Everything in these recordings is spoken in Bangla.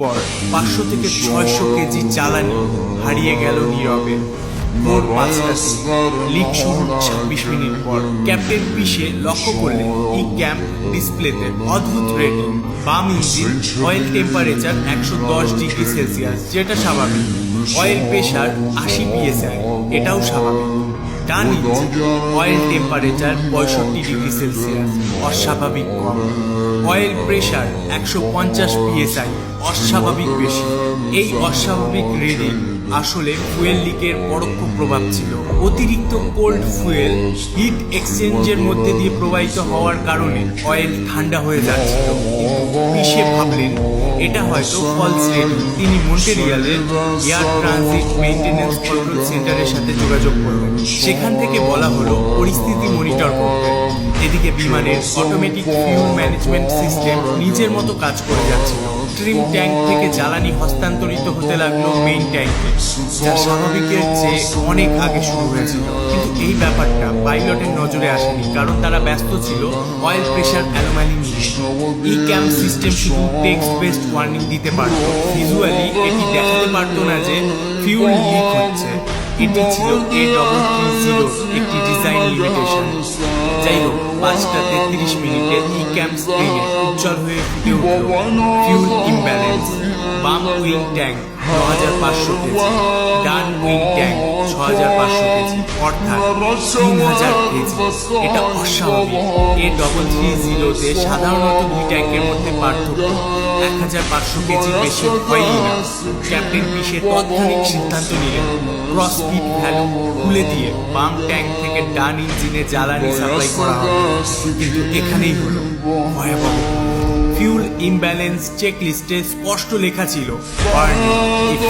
পর পাঁচশো থেকে ছয়শো কেজি জ্বালানি হারিয়ে গেল নীরবে। ভোর পাঁচটাতে লিগ শুরুর ছাব্বিশ মিনিট পর ক্যাপ্টেন পিসে লক্ষ্য করলেন ই ক্যাম্প ডিসপ্লেতে অদ্ভুত রেটিং। বাম ইঞ্জিন, অয়েল টেম্পারেচার একশো দশ ডিগ্রি সেলসিয়াস, যেটা স্বাভাবিক। অয়েল প্রেশার আশি পিএসআই, এটাও স্বাভাবিক। ডান অয়েল টেম্পারেচার পঁয়ষট্টি ডিগ্রি সেলসিয়াস অস্বাভাবিক কম অয়েল প্রেশার একশো পঞ্চাশ পিএসআই অস্বাভাবিক বেশি এই অস্বাভাবিক রিডিং আসলে ফুয়েল লিকের পরোক্ষ প্রভাব ছিল। অতিরিক্ত কোল্ড ফুয়েল হিট এক্সচেঞ্জের মধ্যে দিয়ে প্রবাহিত হওয়ার কারণে অয়েল ঠান্ডা হয়ে যাচ্ছিল। পিসে ভাবলেন, এটা হয়তো ফলস তিনি মন্টেরিয়ালের এয়ার ট্রানজিট মেইনটেনেন্স কন্ট্রোল সেন্টারের সাথে যোগাযোগ করবেন সেখান থেকে বলা হলো, পরিস্থিতি মনিটর করতে। এদিকে বিমানের অটোমেটিক ফিউল ম্যানেজমেন্ট সিস্টেম নিজের মতো কাজ করে যাচ্ছিল ট্রিম ট্যাঙ্ক থেকে জ্বালানি হস্তান্তরিত হতে লাগল মেইন ট্যাঙ্কে যা স্বাভাবিকের চেয়ে অনেক আগে শুরু হয়েছিল। কিন্তু এই ব্যাপারটা পাইলটের নজরে আসেনি কারণ তারা ব্যস্ত ছিল অয়েল প্রেশার অ্যানোমালি নিয়ে। ই ক্যাম্প সিস্টেম শুধু টেক্সট বেসড ওয়ার্নিং দিতে পারত। ভিজুয়ালি এটি দেখাতে পারতো না যে ফিউল লিক হচ্ছে। এটি ছিল এ ডবল একটি ডিজাইন লিমিটেশন যাই হোক পাঁচটা তেত্রিশ মিনিটে ই ক্যাম্প স্ক্রিনে উজ্জ্বল হয়ে ফুটে উঠল ফিউল ইমব্যালেন্স বাম উইং ট্যাঙ্ক হাজার পাঁচশো ডান উইং ট্যাঙ্ক ছ হাজার পাঁচশো কেজি, অর্থাৎ তিন হাজার এটা অস্বাভাবিক। এ ডবল থ্রি জিরোতে সাধারণত দুই ট্যাঙ্কের মধ্যে পার্থক্য। এক হাজার পাঁচশো কেজি বেশি সিদ্ধান্ত নিলেন। ক্রস ফিট ভ্যালু দিয়ে বাম ট্যাঙ্ক ডান ইঞ্জিনে জ্বালানি সাপ্লাই করা হবে। কিন্তু এখানেই হলো ভয়াবহ ফিউল ইমব্যালেন্স চেক লিস্টে স্পষ্ট লেখা ছিল। কিন্তু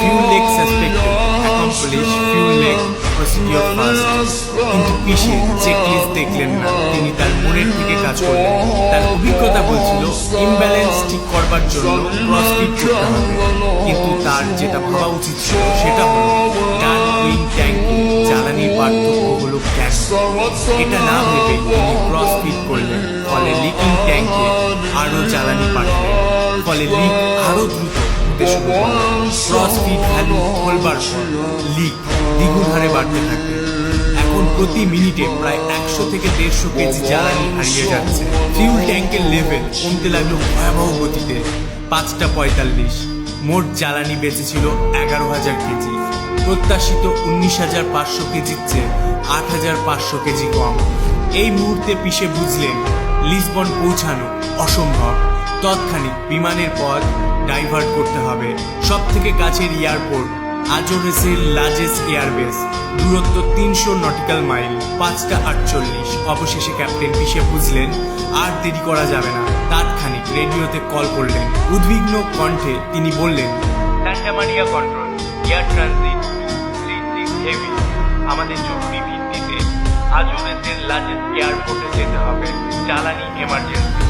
দেখলেন না? তিনি তার মনের থেকে কাজ করলেন। তার অভিজ্ঞতা বলছিল ইমব্যালেন্স ঠিক করবার জন্য ক্রস ফিট করতে হবে। কিন্তু তার যেটা ভাবা উচিত ছিল সেটা হলো ডান উইং পার্থক্য হলো এটা না ভেবে তিনি ক্রস ফিট করলেন। ফলে লিকিং ট্যাঙ্কে আরও জ্বালানি পাঠালেন ফলে লিক আরও দ্রুত হতে শুরু করল ক্রস ভ্যালু খোলবার লিক দ্বিগুণ বাড়তে থাকে এখন প্রতি মিনিটে প্রায় একশো থেকে দেড়শো কেজি জ্বালানি হারিয়ে যাচ্ছে। ফিউল ট্যাঙ্কের লেভেল কমতে লাগল ভয়াবহ গতিতে। পাঁচটা পঁয়তাল্লিশ। মোট জ্বালানি বেঁচেছিল এগারো হাজার কেজি। প্রত্যাশিত উনিশ হাজার পাঁচশো কেজির চেয়ে আট হাজার পাঁচশো কেজি কম। এই মুহূর্তে পিসে বুঝলেন লিসবন পৌঁছানো অসম্ভব। তৎক্ষণিক বিমানের পথ ডাইভার্ট করতে হবে। সব থেকে কাছের এয়ারপোর্ট, আজোরেসের লার্জেস্ট এয়ারবেস। দূরত্ব তিনশো নটিক্যাল মাইল, পাঁচটা আটচল্লিশ। অবশেষে ক্যাপ্টেন পিসে বুঝলেন, আর দেরি করা যাবে না। তাৎক্ষণিক রেডিওতে কল করলেন। উদ্বিগ্ন কণ্ঠে তিনি বললেন কন্ট্রোল এয়ার ট্রানজিট আমাদের জরুরি আজুরেসের লার্জেস্ট এয়ারপোর্টে যেতে হবে জ্বালানি এমার্জেন্সি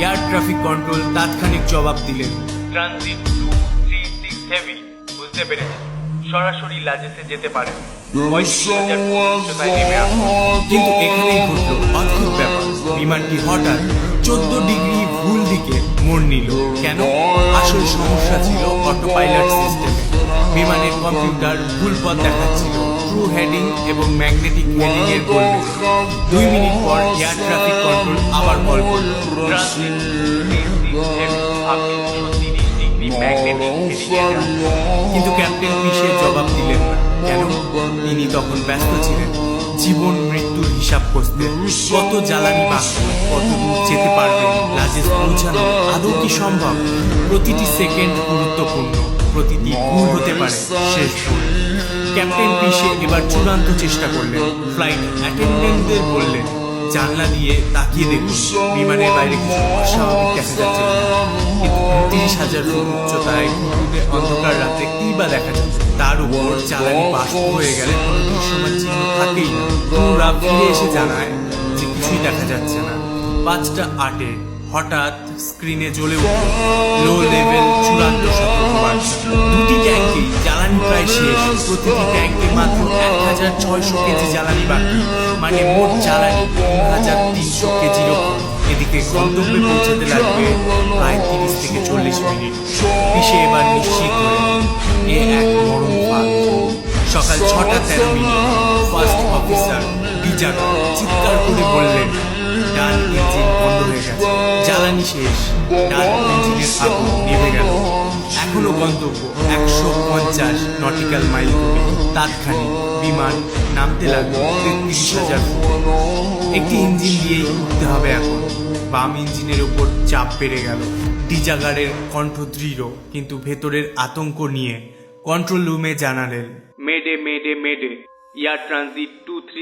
এয়ার ট্রাফিক কন্ট্রোল তাৎক্ষণিক জবাব দিলেন। Transit two three six heavy বুঝতে পেরেছি সরাসরি লাজেসে যেতে পারেন। কিন্তু এখানেই ঘটল অদ্ভুত ব্যাপার। বিমানটি হঠাৎ চোদ্দ ডিগ্রি ভুল দিকে মোড় নিল। কেন? আসল সমস্যা ছিল অটো পাইলট সিস্টেমে বিমানের কম্পিউটার ভুল পথ দেখাচ্ছিল। ট্রু হেডিং এবং ম্যাগনেটিক হেডিং এর দুই মিনিট পর এয়ার ট্রাফিক কন্ট্রোল আবার কল ম্যাগনেটিক কিন্তু ক্যাপ্টেন পিসের জবাব দিলেন না। কেন? তিনি তখন ব্যস্ত ছিলেন। জীবন মৃত্যুর হিসাব কষতে কত জ্বালানি বাকি কত দূর যেতে পারবেন লাজেস পৌঁছানো আদৌ কি সম্ভব? প্রতিটি সেকেন্ড গুরুত্বপূর্ণ। হতে পারে শেষ ক্যাপ্টেন পিসে এবার চূড়ান্ত চেষ্টা করলেন। ফ্লাইট অ্যাটেন্ডেন্টদের বললেন, জানলা দিয়ে তাকিয়ে দেখুন, বিমানের বাইরে কিছু অস্বাভাবিক দেখা যাচ্ছে উনত্রিশ হাজার ফুট উচ্চতায় অন্ধকার রাতে কি বা দেখা যাচ্ছে তার উপর জ্বালানি বাষ্প হয়ে গেলে থাকেই না। ফিরে এসে জানায় যে কিছুই দেখা যাচ্ছে না। পাঁচটা আটে হঠাৎ স্ক্রিনে জ্বলে উঠল। লো লেভেল প্রতিটি ট্যাঙ্কে মাত্র এক হাজার ছয়শো কেজি জ্বালানি বাকি মানে মোট জ্বালানি তিন হাজার তিনশো কেজিরও কম এদিকে গন্তব্যে পৌঁছাতে লাগবে প্রায় তিরিশ থেকে চল্লিশ মিনিট। পিসে এবার নিশ্চিত এ এক মরণ ফাঁদ। সকাল ছটা তেরো মিনিট। ফার্স্ট অফিসার ডিজাকা চিৎকার করে বললেন, ডান ইঞ্জিন বন্ধ হয়ে গেছে। জ্বালানি শেষ। ডান ইঞ্জিনের আগুন নেভে গেল। এখনও গন্তব্য। একশো পঞ্চাশ নটিক্যাল মাইল দূরে। তাৎক্ষণিক বিমান নামতে লাগল তেত্রিশ হাজার একটি ইঞ্জিন দিয়েই উঠতে হবে এখন। বাম ইঞ্জিনের উপর চাপ বেড়ে গেল। ডিজাগারের কণ্ঠ দৃঢ়, কিন্তু ভেতরের আতঙ্ক নিয়ে। কন্ট্রোল রুমে জানালেন, mayday mayday mayday, air transit two three